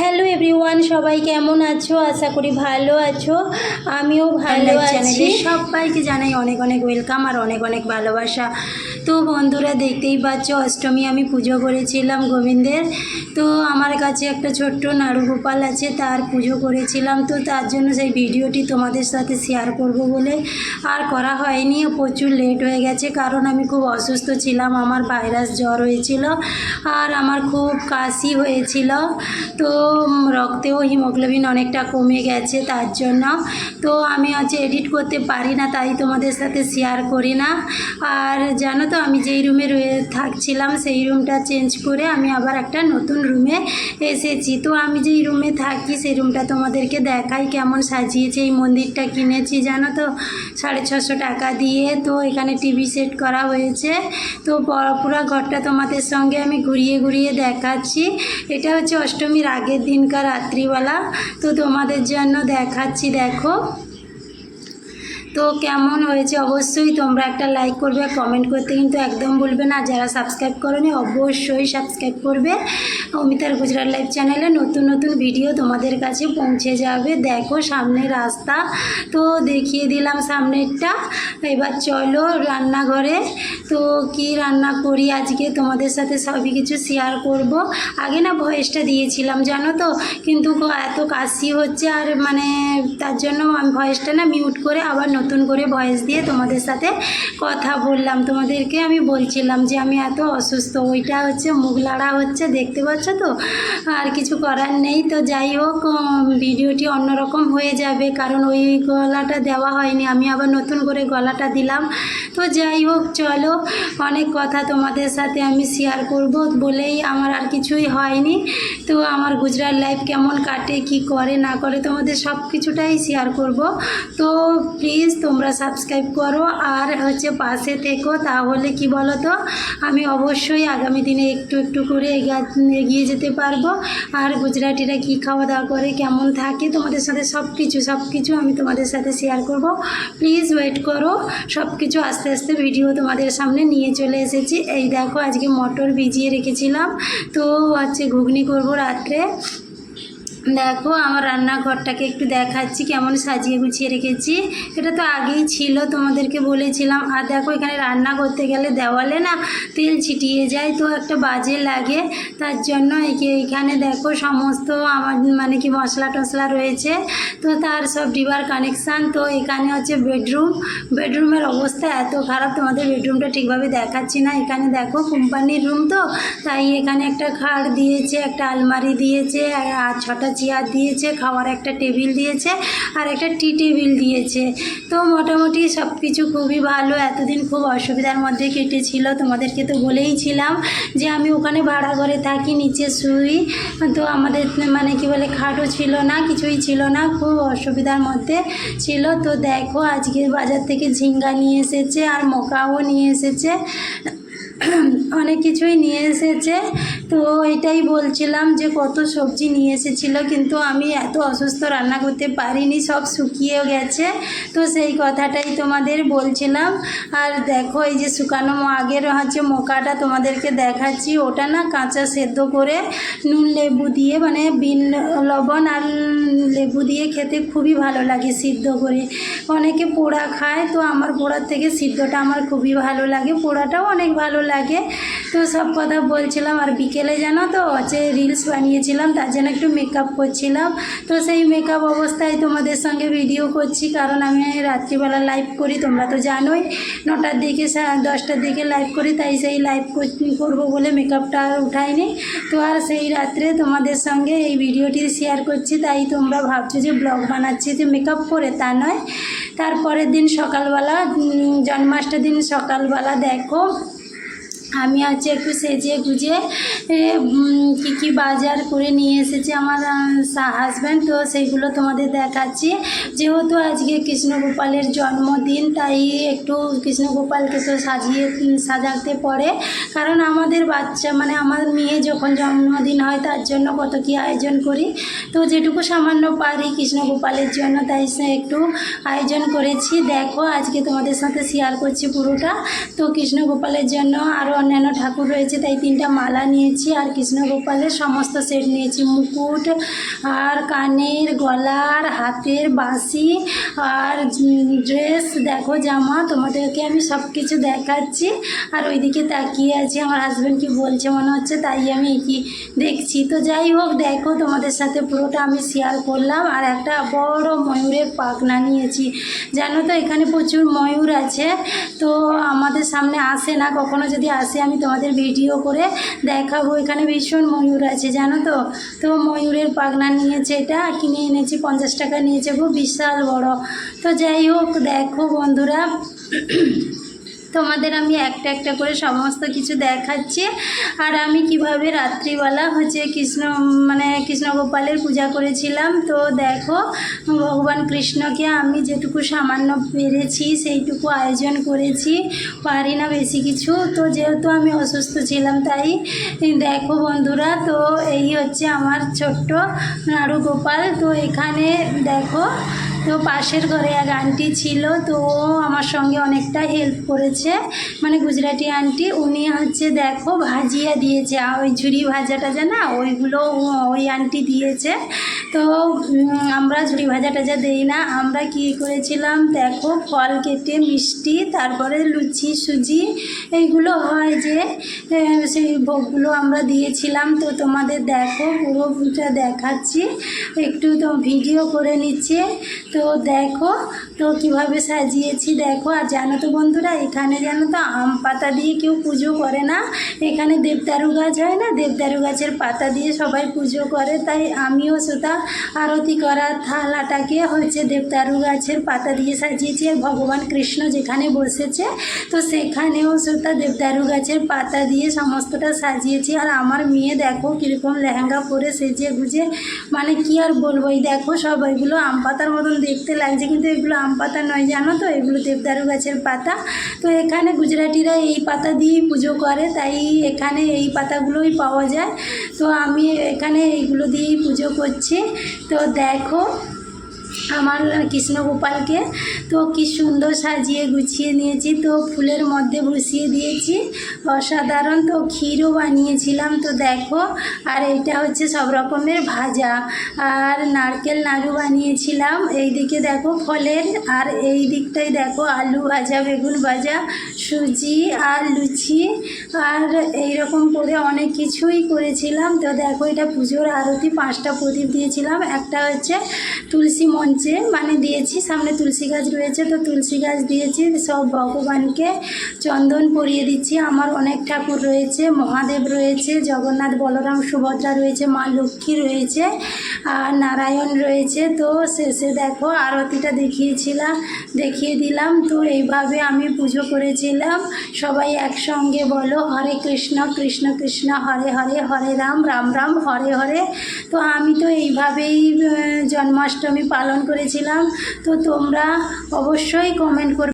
Hello everyone সবাই কেমন আছো? আশা করি ভালো আছো। আমিও ভালো আছি। সবাইকে জানাই অনেক অনেক ওয়েলকাম আর অনেক অনেক ভালোবাসা। তো বন্ধুরা দেখতেই পাচ্ছ অষ্টমী আমি পুজো করেছিলাম গোবিন্দের। তো আমার কাছে একটা ছোট্ট নাড়ু গোপাল আছে তার পুজো করেছিলাম। তো তার জন্য সেই ভিডিওটি তোমাদের সাথে শেয়ার করব বলে। আর করা হয়নি প্রচুর লেট হয়ে গেছে। কারণ আমি খুব অসুস্থ ছিলাম আমার ভাইরাস জ্বর হয়েছিল আর আমার খুব কাশি হয়েছিল। তো রক্তেও হিমোগ্লোবিন অনেকটা কমে গেছে তার জন্য। তো আমি হচ্ছে এডিট করতে পারি না, তাই তোমাদের সাথে শেয়ার করি না। আর জানো তো, আমি যেই রুমে থাকছিলাম, সেই রুমটা চেঞ্জ করে আমি আবার একটা নতুন রুমে এসেছি। তো আমি যেই রুমে থাকি, সেই রুমটা তোমাদেরকে দেখাই কেমন সাজিয়েছে। এই মন্দিরটা কিনেছি, জানো তো, সাড়ে ছশো টাকা দিয়ে। তো এখানে টিভি সেট করা হয়েছে। তো পুরো ঘরটা তোমাদের সঙ্গে আমি ঘুরিয়ে ঘুরিয়ে দেখাচ্ছি। এটা হচ্ছে অষ্টমীর দিনকার রাত্রিবেলা তো তোমাদের জন্য দেখাচ্ছি দেখো। তো কেমন হয়েছে অবশ্যই তোমরা একটা লাইক করবে কমেন্ট করতে কিন্তু একদম ভুলবে না। যারা সাবস্ক্রাইব করনি, অবশ্যই সাবস্ক্রাইব করবে। অমিতার গুজরাট লাইভ চ্যানেলে নতুন নতুন ভিডিও তোমাদের কাছে পৌঁছে যাবে। দেখো সামনে রাস্তা। তো দেখিয়ে দিলাম সামনেরটা। এবার চলো রান্নাঘরে। তো কি রান্না করি আজকে? তোমাদের সাথে সবই কিছু শেয়ার করব। আগে না ভয়েসটা দিয়েছিলাম, জানো তো? কিন্তু এত কাশি হচ্ছে আর মানে তার জন্য আমি ভয়েসটা না মিউট করে আবার নতুন করে ভয়েস দিয়ে তোমাদের সাথে কথা বললাম। তোমাদেরকে আমি বলছিলাম যে আমি এত অসুস্থ, ওইটা হচ্ছে মুখ লাড়া হচ্ছে, দেখতে পাচ্ছ তো? আর কিছু করার নেই তো, যাই হোক ভিডিওটি অন্যরকম হয়ে যাবে, কারণ ওই গলাটা দেওয়া হয়নি, আমি আবার নতুন করে গলাটা দিলাম। তো যাই হোক, চলো, অনেক কথা তোমাদের সাথে আমি শেয়ার করব বলেই আমার আর কিছুই হয়নি। তো আমার গুজরাট লাইফ কেমন কাটে, কি করে, না করে তোমাদের সব কিছুটাই শেয়ার করব। তো তোমরা সাবস্ক্রাইব করো আর হচ্ছে পাশে থেকো, তাহলে কি বলো তো আমি অবশ্যই আগামী দিনে একটু একটু করে এগিয়ে যেতে পারব। আর গুজরাটিরা কি খাওয়া দাওয়া করে, কেমন থাকে, তোমাদের সাথে সব কিছু সব কিছু আমি তোমাদের সাথে শেয়ার করব। প্লিজ ওয়েট করো সব কিছু আস্তে আস্তে ভিডিও তোমাদের সামনে নিয়ে চলে এসেছি। এই দেখো, আজকে মটর ভিজিয়ে রেখেছিলাম। তো হচ্ছে ঘুগনি করব রাত্রে। দেখো, আমার রান্নাঘরটাকে একটু দেখাচ্ছি, কেমন সাজিয়ে গুছিয়ে রেখেছি। এটা তো আগেই ছিল, তোমাদেরকে বলেছিলাম। আর দেখো, এখানে রান্না করতে গেলে দেওয়ালে না তেল ছিটিয়ে যায়, তো একটা বাজে লাগে। তার জন্য এখানে দেখো, সমস্ত আমার মানে কি মশলা টশলা রয়েছে। তো তার সব ডিবার কানেকশান, তো এখানে হচ্ছে বেডরুম। বেডরুমের অবস্থা এত খারাপ, তোমাদের বেডরুমটা ঠিকভাবে দেখাচ্ছি না। এখানে দেখো, কোম্পানির রুম তো, তাই এখানে একটা খাট দিয়েছে, একটা আলমারি দিয়েছে আর ছটা চেয়ার দিয়েছে, খাওয়ার একটা টেবিল দিয়েছে আর একটা টি টেবিল দিয়েছে। তো মোটামুটি সব কিছু খুবই ভালো। এতদিন খুব অসুবিধার মধ্যে কেটেছিল, তোমাদেরকে তো বলেইছিলাম যে আমি ওখানে ভাড়া ঘরে থাকি, নিচে শুই। তো আমাদের মানে কি বলে, খাটও ছিল না, কিছুই ছিল না, খুব অসুবিধার মধ্যে ছিল। তো দেখো, আজকে বাজার থেকে ঝিঙ্গা নিয়ে এসেছে আর মোকাও নিয়ে এসেছে। অনেক কিছুই নিয়ে এসেছে। তো এটাই বলছিলাম যে কত সবজি নিয়ে এসেছিল, কিন্তু আমি এত অসুস্থ রান্না করতে পারিনি, সব শুকিয়েও গেছে। তো সেই কথাটাই তোমাদের বলছিলাম। আর দেখো, এই যে শুকানো আগের হচ্ছে মোকাটা তোমাদেরকে দেখাচ্ছি। ওটা না কাঁচা সেদ্ধ করে নুন লেবু দিয়ে মানে বিন, লবণ আর লেবু দিয়ে খেতে খুবই ভালো লাগে সিদ্ধ করে। অনেকে পোড়া খায়, তো আমার পোড়ার থেকে সিদ্ধটা আমার খুবই ভালো লাগে, পোড়াটাও অনেক ভালো লাগে। তো সব কথা বলছিলাম আর বিকেলে জানো তো হচ্ছে রিলস বানিয়েছিলাম, তার জন্য একটু মেকআপ করছিলাম। তো সেই মেকআপ অবস্থায় তোমাদের সঙ্গে ভিডিও করছি, কারণ আমি রাত্রিবেলা লাইভ করি, তোমরা তো জানোই। নটার দিকে দশটার দিকে লাইভ করি, তাই সেই লাইভ করব বলে মেকআপটা আর উঠাইনি। তো আর সেই রাত্রে তোমাদের সঙ্গে এই ভিডিওটি শেয়ার করছি, তাই তোমরা ভাবছ যে ব্লগ বানাচ্ছি যে মেকআপ করে, তা নয়। তারপরের দিন সকালবেলা জন্মাষ্টমীর দিন সকালবেলা দেখো আমি হচ্ছে একটু সেজে গুজে কী কী বাজার করে নিয়ে এসেছে আমার হাজব্যান্ড তো সেইগুলো তোমাদের দেখাচ্ছি। যেহেতু আজকে কৃষ্ণগোপালের জন্মদিন, তাই একটু কৃষ্ণগোপালকে তো সাজিয়ে সাজাতে পড়ে। কারণ আমাদের বাচ্চা মানে আমার মেয়ে যখন জন্মদিন হয়, তার জন্য কত কী আয়োজন করি। তো যেটুকু সামান্য পারি কৃষ্ণগোপালের জন্য, তাই সে একটু আয়োজন করেছি। দেখো, আজকে তোমাদের সাথে শেয়ার করছি পুরোটা। তো কৃষ্ণগোপালের জন্য আরও অন্যান্য ঠাকুর রয়েছে, তাই তিনটা মালা নিয়েছি আর কৃষ্ণগোপালের সমস্ত সেট নিয়েছি। মুকুট আর কানের গলার হাতের বাঁশি আর ড্রেস, দেখো জামা, তোমাদেরকে আমি সব কিছু দেখাচ্ছি। আর ওইদিকে তাকিয়ে আছি, আমার হাজব্যান্ড কি বলছে মনে হচ্ছে, তাই আমি কি দেখছি। তো যাই হোক, দেখো তোমাদের সাথে পুরোটা আমি শেয়ার করলাম আর একটা বড় ময়ূরের পাখনা নিয়েছি। জানো তো এখানে প্রচুর ময়ূর আছে, তো আমাদের সামনে আসে না, কখনো যদি আসে আমি তোমাদের ভিডিও করে দেখাবো। এখানে ভীষণ ময়ূর আছে, জানো তো? তো ময়ূরের পাগনা নিয়েছে এটা, কিনে এনেছি, পঞ্চাশ টাকা নিয়েছে, খুব বিশাল বড়। তো যাই হোক, দেখো বন্ধুরা তোমাদের আমি একটা একটা করে সমস্ত কিছু দেখাচ্ছি। আর আমি কীভাবে রাত্রিবেলা হচ্ছে কৃষ্ণ মানে কৃষ্ণ গোপালের পূজা করেছিলাম। তো দেখো, ভগবান কৃষ্ণকে আমি যেটুকু সামান্য পেরেছি, সেইটুকু আয়োজন করেছি। পারি না বেশি কিছু। তো যেহেতু আমি অসুস্থ ছিলাম, তাই দেখো বন্ধুরা, তো এই হচ্ছে আমার ছোট্ট নাড়ু গোপাল তো এখানে দেখো তো পাশের ঘরে এক আন্টি ছিল, তো ও আমার সঙ্গে অনেকটা হেল্প করেছে। মানে গুজরাটি আন্টি, উনি হচ্ছে দেখো ভাজিয়া দিয়েছে ওই ঝুড়ি ভাজাটা যে না, ওইগুলো ওই আন্টি দিয়েছে। তো আমরা ঝুড়ি ভাজা টাজা দিই না, আমরা কি করেছিলাম, দেখো ফল কেটে, মিষ্টি, তারপরে লুচি, সুজি, এইগুলো হয় যে সেই ভোগগুলো আমরা দিয়েছিলাম। তো তোমাদের দেখো পুরোটা দেখাচ্ছি। একটু তো ভিডিও করে নিচ্ছে। তো দেখো, তো কীভাবে সাজিয়েছি দেখো, আর জানো তো বন্ধুরা, এখানে জানো তো আম পাতা দিয়ে কেউ পুজো করে না। এখানে দেবদারু গাছ হয় না? দেবদারু গাছের পাতা দিয়ে সবাই পুজো করে, তাই আমিও সেটা আরতি করার থালাটাকে হচ্ছে দেবদারু গাছের পাতা দিয়ে সাজিয়েছি। আর ভগবান কৃষ্ণ যেখানে বসেছে, তো সেখানেও সেটা দেবদারু গাছের পাতা দিয়ে সমস্তটা সাজিয়েছি। আর আমার মেয়ে দেখো কীরকম লেহেঙ্গা পরে সেজে গুজে মানে কি আর বলব, এই দেখো সব এগুলো আম পাতার মতন দেখতে লাগছে, কিন্তু এগুলো আম পাতা নয়, জানো তো? এগুলো দেবদারু গাছের পাতা। তো এখানে গুজরাটিরা এই পাতা দিয়েই পুজো করে, তাই এখানে এই পাতাগুলোই পাওয়া যায়। তো আমি এখানে এইগুলো দিয়েই পুজো করছি। তো দেখো আমার কৃষ্ণ গোপালকে। তো কি সুন্দর সাজিয়ে গুছিয়ে নিয়েছি। তো ফুলের মধ্যে বসিয়ে দিয়েছি। অসাধারণ। তো ক্ষীরও বানিয়েছিলাম। তো দেখো, আর এইটা হচ্ছে সব রকমের ভাজা। আর নারকেল নাড়ু বানিয়েছিলাম। এই দিকে দেখো ফলের। আর এই দিকটাই দেখো আলু ভাজা, বেগুন ভাজা, সুজি আর লুচি। আর এই রকম করে অনেক কিছুই করেছিলাম। তো দেখো, এটা পুজোর আরতি পাঁচটা প্রদীপ দিয়েছিলাম। একটা হচ্ছে তুলসী মঞ্চে মানে দিয়েছি, সামনে তুলসী গাছ রয়েছে, তো তুলসী গাছ দিয়েছি, সব ভগবানকে চন্দন পরিয়ে দিচ্ছি। আমার অনেক ঠাকুর রয়েছে, মহাদেব রয়েছে, জগন্নাথ বলরাম সুভদ্রা রয়েছে, মা লক্ষ্মী রয়েছে, আর নারায়ণ রয়েছে। তো শেষে দেখো, আরতিটা দেখিয়েছিলাম, দেখিয়ে দিলাম, তো এইভাবে আমি পুজো করেছিলাম। সবাই একসঙ্গে বলো, হরে কৃষ্ণ কৃষ্ণ কৃষ্ণ, হরে হরে হরে রাম রাম রাম, হরে হরে। তো আমি তো এইভাবেই জন্মাষ্টমী পালন করেছিলাম তো তোমরা অবশ্যই কমেন্ট করবে।